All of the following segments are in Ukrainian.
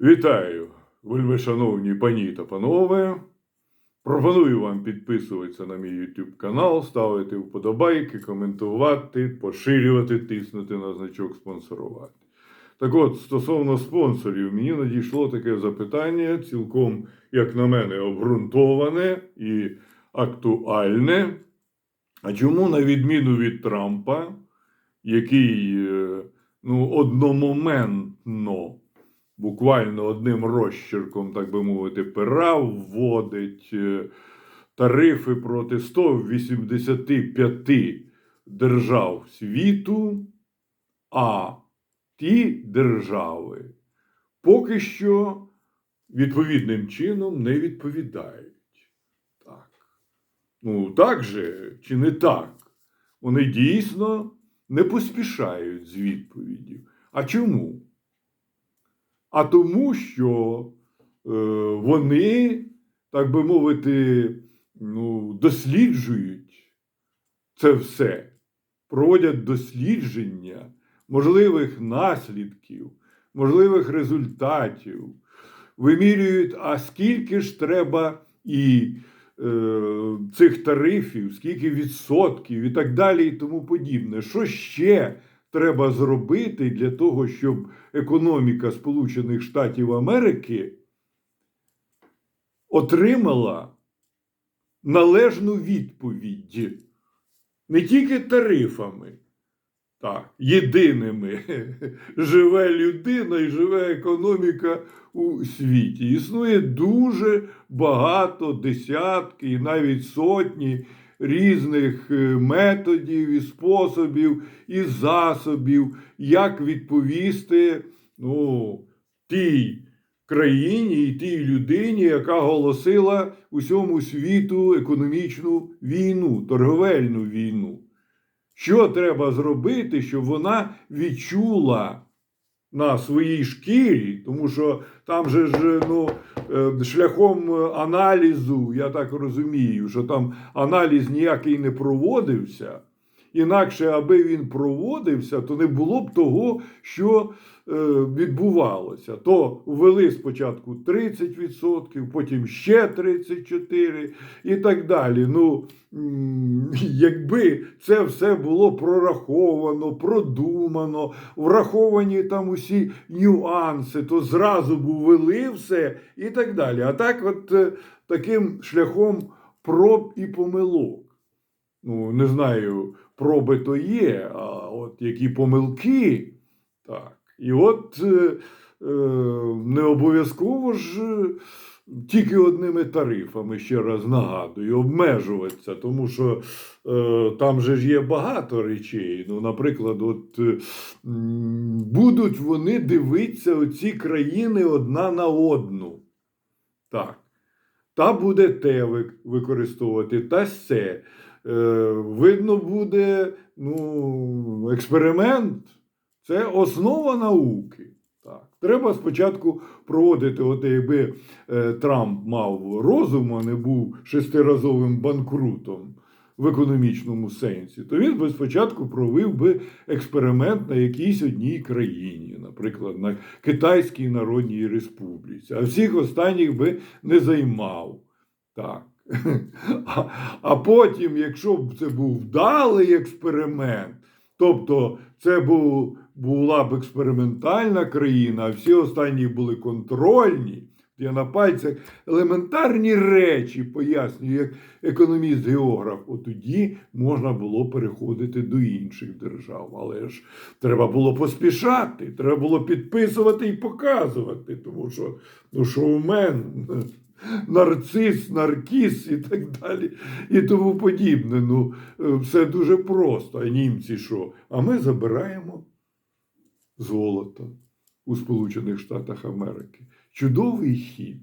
Вітаю, вельмишановні пані та панове. Пропоную вам підписуватися на мій YouTube канал, ставити вподобайки, коментувати, поширювати, тиснути на значок спонсорувати. Так от, стосовно спонсорів, мені надійшло таке запитання, цілком, як на мене, обґрунтоване і актуальне. А чому, на відміну від Трампа, який е, ну, одномоментно буквально одним розчерком, так би мовити, пера вводить е, тарифи проти 185 держав світу, а ті держави поки що відповідним чином не відповідають. Так. Ну, так же чи не так? Вони дійсно не поспішають з відповіддю. А чому? А тому, що е, вони, так би мовити, ну, досліджують це все, проводять дослідження можливих наслідків, можливих результатів, вимірюють, а скільки ж треба і е, цих тарифів, скільки відсотків і так далі, і тому подібне. Що ще треба зробити для того, щоб економіка Сполучених Штатів Америки отримала належну відповідь не тільки тарифами, так, єдиними живе людина і живе економіка у світі. Існує дуже багато десятки і навіть сотні різних е, методів і способів і засобів, як відповісти ну, тій країні і тій людині, яка голосила усьому світу економічну війну, торговельну війну. Що треба зробити, щоб вона відчула на своїй шкірі, тому що там же ж ну, е, шляхом аналізу, я так розумію, що там аналіз ніякий не проводився. Інакше, аби він проводився, то не було б того, що е, відбувалося. То ввели спочатку 30%, потім ще 34% і так далі. Ну, якби це все було прораховано, продумано, враховані там усі нюанси, то зразу б ввели все і так далі. А так, от е, таким шляхом проб і помилок. Ну, не знаю, проби то є, а от які помилки. Так. І от е, е, не обов'язково ж е, тільки одними тарифами, ще раз нагадую, обмежуватися, тому що там же ж є багато речей. Ну, наприклад, от будуть вони дивитися оці країни одна на одну. Так. Та буде те використовувати, та се. Е, видно, буде ну, експеримент. Це основа науки. Так. Треба спочатку проводити, от якби е, Трамп мав розум, а не був шестиразовим банкрутом в економічному сенсі, то він би спочатку провів би експеримент на якійсь одній країні, наприклад, на Китайській Народній Республіці, а всіх останніх би не займав. Так. А, потім, якщо б це був вдалий експеримент, тобто це був, була б експериментальна країна, а всі останні були контрольні. Я на пальцях елементарні речі пояснюю, як економіст-географ. Тоді можна було переходити до інших держав. Але ж треба було поспішати, треба було підписувати і показувати, тому що ну, шоумен, нарцис, наркіс і так далі, і тому подібне. Ну, е, все дуже просто. А німці що? А ми забираємо золото у Сполучених Штатах Америки. Чудовий хід.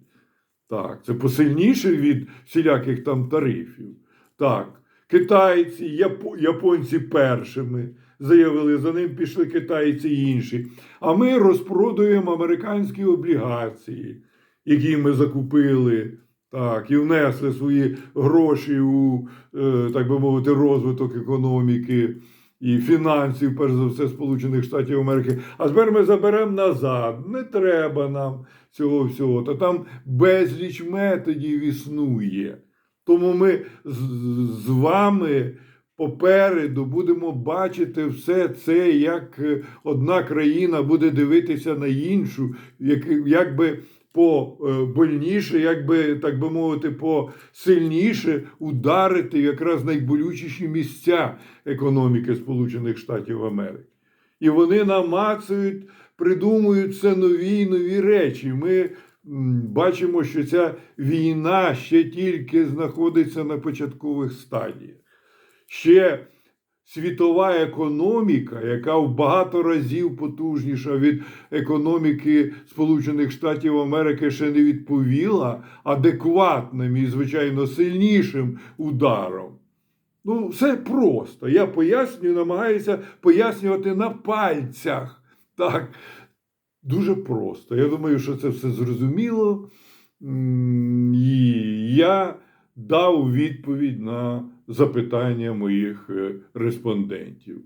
Так, це посильніше від всіляких там тарифів. Так, китайці, япо- японці першими заявили, за ним пішли китайці і інші. А ми розпродуємо американські облігації, які ми закупили. Так, і внесли свої гроші у, е, так би мовити, розвиток економіки і фінансів, перш за все, Сполучених Штатів Америки. А тепер ми заберемо назад. Не треба нам цього всього, то там безліч методів існує. Тому ми з, з вами попереду будемо бачити все це, як е, одна країна буде дивитися на іншу, як, як би по е, больніше, як би, так би мовити, по сильніше ударити якраз найболючіші місця економіки Сполучених Штатів Америки. І вони намацують, придумують все нові і нові речі. Ми бачимо, що ця війна ще тільки знаходиться на початкових стадіях. Ще світова економіка, яка в багато разів потужніша від економіки Сполучених Штатів Америки, ще не відповіла адекватним і, звичайно, сильнішим ударом. Ну, все просто. Я пояснюю, намагаюся пояснювати на пальцях. Так, дуже просто. Я думаю, що це все зрозуміло. І я дав відповідь на запитання моїх е, респондентів.